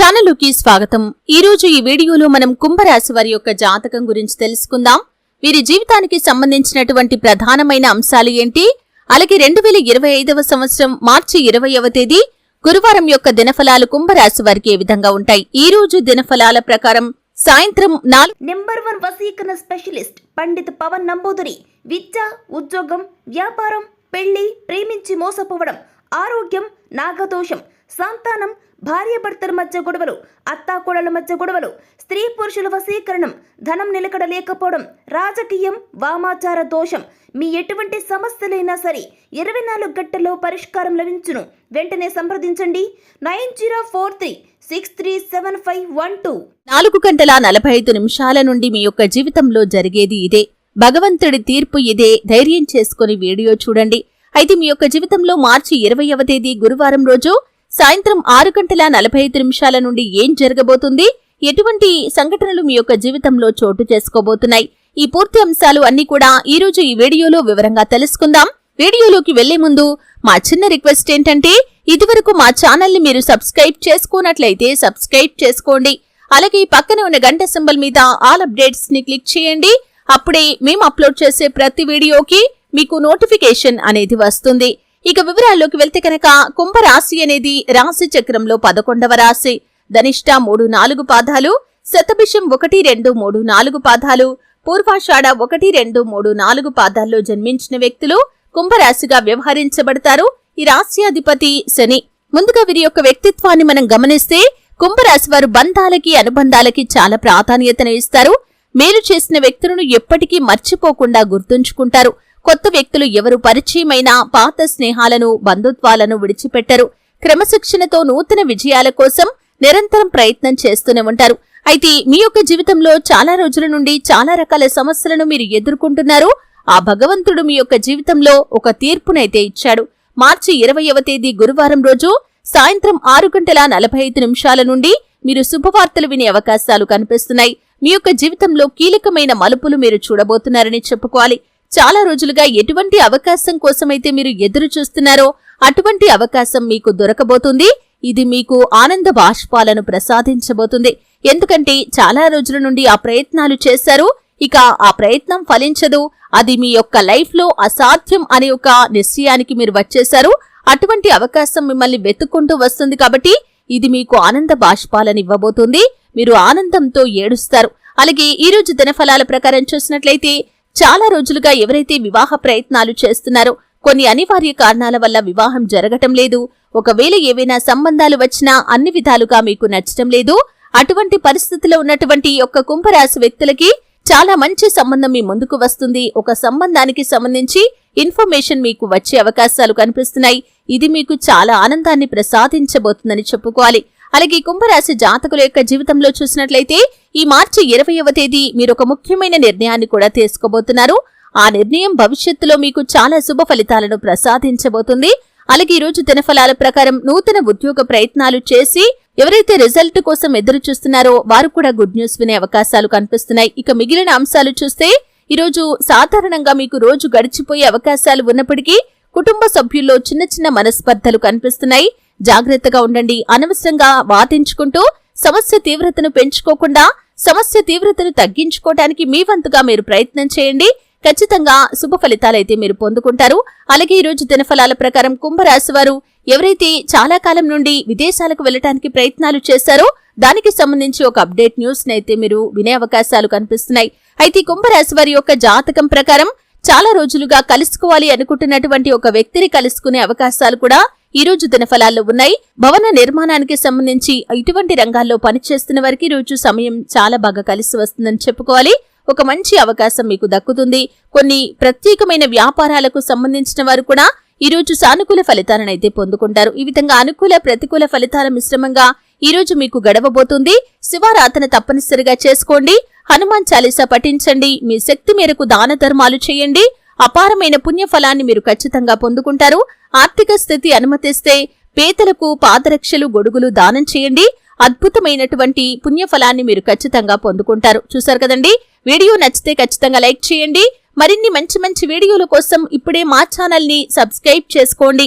ఛానలుకి స్వాగతం. ఈ రోజు ఈ వీడియోలో మనం కుంభరాశి వారి యొక్క జాతకం గురించి తెలుసుకుందాం. వీరి జీవితానికి సంబంధించినటువంటి ప్రధానమైన అంశాలు ఏంటి? అలాగే రెండు వేల ఇరవై ఐదవ సంవత్సరం మార్చి ఇరవైవ తేదీ గురువారం యొక్క దినఫలాలు కుంభరాశి వారికి ఏ విధంగా ఉంటాయి? ఈ రోజు దినఫలాల ప్రకారం సాయంత్రం నాలుగు నెంబర్ వన్ వసీకరణ స్పెషలిస్ట్ పండిత్ పవన్ నంబూదరి విద్య ఉద్యోగం వ్యాపారం పెళ్ళి ప్రేమించి మోసపోవడం ఆరోగ్యం నాగదోషం సంతానం భార్యాభర్తల మధ్య గొడవలు అత్తాకోడల మధ్య గొడవలు స్త్రీ పురుషుల వశీకరణం ధనం నిలకడ లేకపోవడం రాజకీయం వామాచార దోషం. మీ ఎటువంటి సమస్యలైనా సరే ఇరవై నాలుగు గంటల్లో పరిష్కారం లభించును. వెంటనే సంప్రదించండి. Nine zero four three six three seven five one two. నాలుగు గంటల నలభై ఐదు నిమిషాల నుండి మీ యొక్క జీవితంలో జరిగేది ఇదే. భగవంతుడి తీర్పు ఇదే. ధైర్యం చేసుకుని వీడియో చూడండి. అయితే మీ యొక్క జీవితంలో మార్చి ఇరవైవ తేదీ గురువారం రోజు సాయంత్రం ఆరు గంటల నలభై ఐదు నిమిషాల నుండి ఏం జరగబోతుంది? ఎటువంటి సంఘటనలు మీ యొక్క జీవితంలో చోటు చేసుకోబోతున్నాయి? ఈ పూర్తి అంశాలు అన్ని కూడా ఈ రోజు ఈ వీడియోలో వివరంగా తెలుసుకుందాం. వీడియోలోకి వెళ్ళే ముందు మా చిన్న రిక్వెస్ట్ ఏంటంటే ఇదివరకు మా ఛానల్ని మీరు సబ్స్క్రైబ్ చేసుకున్నట్లయితే సబ్స్క్రైబ్ చేసుకోండి. అలాగే పక్కన ఉన్న గంట సింబల్ మీద ఆల్ అప్డేట్స్ని క్లిక్ చేయండి. అప్పుడే మేము అప్లోడ్ చేసే ప్రతి వీడియోకి మీకు నోటిఫికేషన్ అనేది వస్తుంది. ఇక వివరాల్లోకి వెళ్తే కనుక కుంభరాశి అనేది రాశి చక్రంలో పదకొండవ రాశి. ధనిష్ట మూడు నాలుగు పాదాలు శతభిషం ఒకటి రెండు మూడు నాలుగు పాదాలు పూర్వాషాఢ ఒకటి రెండు మూడు నాలుగు పాదాల్లో జన్మించిన వ్యక్తులు కుంభరాశిగా వ్యవహరించబడతారు. ఈ రాశ్యాధిపతి శని. ముందుగా వీరి యొక్క వ్యక్తిత్వాన్ని మనం గమనిస్తే కుంభరాశి వారు బంధాలకి అనుబంధాలకి చాలా ప్రాధాన్యతను ఇస్తారు. మేలు చేసిన వ్యక్తులను ఎప్పటికీ మర్చిపోకుండా గుర్తుంచుకుంటారు. కొత్త వ్యక్తులు ఎవరు పరిచయమైన పాత స్నేహాలను బంధుత్వాలను విడిచిపెట్టరు. క్రమశిక్షణతో నూతన విజయాల కోసం నిరంతరం ప్రయత్నం చేస్తూనే ఉంటారు. అయితే మీ యొక్క జీవితంలో చాలా రోజుల నుండి చాలా రకాల సమస్యలను మీరు ఎదుర్కొంటున్నారు. ఆ భగవంతుడు మీ యొక్క జీవితంలో ఒక తీర్పునైతే ఇచ్చాడు. మార్చి ఇరవయవ తేదీ గురువారం రోజు సాయంత్రం ఆరు గంటల నలభై ఐదు నిమిషాల నుండి మీరు శుభవార్తలు వినే అవకాశాలు కనిపిస్తున్నాయి. మీ యొక్క జీవితంలో కీలకమైన మలుపులు మీరు చూడబోతున్నారని చెప్పుకోవాలి. చాలా రోజులుగా ఎటువంటి అవకాశం కోసమైతే మీరు ఎదురు చూస్తున్నారో అటువంటి అవకాశం మీకు దొరకబోతుంది. ఇది మీకు ఆనంద బాష్పాలను ప్రసాదించబోతుంది. ఎందుకంటే చాలా రోజుల నుండి ఆ ప్రయత్నాలు చేశారు. ఇక ఆ ప్రయత్నం ఫలించదు. అది మీ యొక్క లైఫ్లో అసాధ్యం అనే ఒక నిశ్చయానికి మీరు వచ్చేశారు. అటువంటి అవకాశం మిమ్మల్ని వెతుక్కుంటూ వస్తుంది కాబట్టి ఇది మీకు ఆనంద బాష్పాలను ఇవ్వబోతుంది. మీరు ఆనందంతో ఏడుస్తారు. అలాగే ఈ రోజు దినఫలాల ప్రకారం చూసినట్లయితే చాలా రోజులుగా ఎవరైతే వివాహ ప్రయత్నాలు చేస్తున్నారో కొన్ని అనివార్య కారణాల వల్ల వివాహం జరగటం లేదు. ఒకవేళ ఏవైనా సంబంధాలు వచ్చినా అన్ని విధాలుగా మీకు నచ్చటం లేదు. అటువంటి పరిస్థితిలో ఉన్నటువంటి యొక్క కుంభరాశి వ్యక్తులకి చాలా మంచి సంబంధం మీ ముందుకు వస్తుంది. ఒక సంబంధానికి సంబంధించి ఇన్ఫర్మేషన్ మీకు వచ్చే అవకాశాలు కనిపిస్తున్నాయి. ఇది మీకు చాలా ఆనందాన్ని ప్రసాదించబోతుందని చెప్పుకోవాలి. అలాగే కుంభరాశి జాతకుల యొక్క జీవితంలో చూసినట్లయితే ఈ మార్చి ఇరవయవ తేదీ మీరు ఒక ముఖ్యమైన నిర్ణయాన్ని కూడా తీసుకోబోతున్నారు. ఆ నిర్ణయం భవిష్యత్తులో మీకు చాలా శుభ ఫలితాలను ప్రసాదించబోతుంది. అలాగే ఈ రోజు దినఫలాల ప్రకారం నూతన ఉద్యోగ ప్రయత్నాలు చేసి ఎవరైతే రిజల్ట్ కోసం ఎదురు చూస్తున్నారో వారు కూడా గుడ్ న్యూస్ వినే అవకాశాలు కనిపిస్తున్నాయి. ఇక మిగిలిన అంశాలు చూస్తే ఈరోజు సాధారణంగా మీకు రోజు గడిచిపోయే అవకాశాలు ఉన్నప్పటికీ కుటుంబ సభ్యుల్లో చిన్న చిన్న మనస్పర్ధలు కనిపిస్తున్నాయి. జాగ్రత్తగా ఉండండి. అనవసరంగా వాదించుకుంటూ సమస్య తీవ్రతను పెంచుకోకుండా సమస్య తీవ్రతను తగ్గించుకోవడానికి మీ వంతుగా మీరు ప్రయత్నం చేయండి. ఖచ్చితంగా శుభ ఫలితాలైతే మీరు పొందుకుంటారు. అలాగే ఈ రోజు దినఫలాల ప్రకారం కుంభరాశి వారు ఎవరైతే చాలా కాలం నుండి విదేశాలకు వెళ్ళటానికి ప్రయత్నాలు చేశారో దానికి సంబంధించి ఒక అప్డేట్ న్యూస్ నైతే మీరు వినే అవకాశాలు కనిపిస్తున్నాయి. అయితే కుంభరాశి వారి యొక్క జాతకం ప్రకారం చాలా రోజులుగా కలుసుకోవాలి అనుకుంటున్నటువంటి ఒక వ్యక్తిని కలుసుకునే అవకాశాలు కూడా ఈ రోజు దినఫలాల్లో ఉన్నాయి. భవన నిర్మాణానికి సంబంధించి ఇటువంటి రంగాల్లో పనిచేస్తున్న వారికి రోజు సమయం చాలా బాగా కలిసి వస్తుందని చెప్పుకోవాలి. ఒక మంచి అవకాశం మీకు దక్కుతుంది. కొన్ని ప్రత్యేకమైన వ్యాపారాలకు సంబంధించిన వారు కూడా ఈ రోజు సానుకూల ఫలితాలను అయితే పొందుకుంటారు. ఈ విధంగా అనుకూల ప్రతికూల ఫలితాల మిశ్రమంగా ఈరోజు మీకు గడవబోతుంది. శివారాధన తప్పనిసరిగా చేసుకోండి. హనుమాన్ చాలీసా పఠించండి. మీ శక్తి మేరకు దాన ధర్మాలు చేయండి. అపారమైన పుణ్యఫలాన్ని మీరు ఖచ్చితంగా పొందుకుంటారు. ఆర్థిక స్థితి అనుమతిస్తే పేదలకు పాదరక్షలు గొడుగులు దానం చేయండి. అద్భుతమైనటువంటి పుణ్యఫలాన్ని మీరు ఖచ్చితంగా పొందుకుంటారు. చూసారు కదండి? వీడియో నచ్చితే ఖచ్చితంగా లైక్ చేయండి. మరిన్ని మంచి మంచి వీడియోల కోసం ఇప్పుడే మా ఛానల్ని సబ్స్క్రైబ్ చేసుకోండి.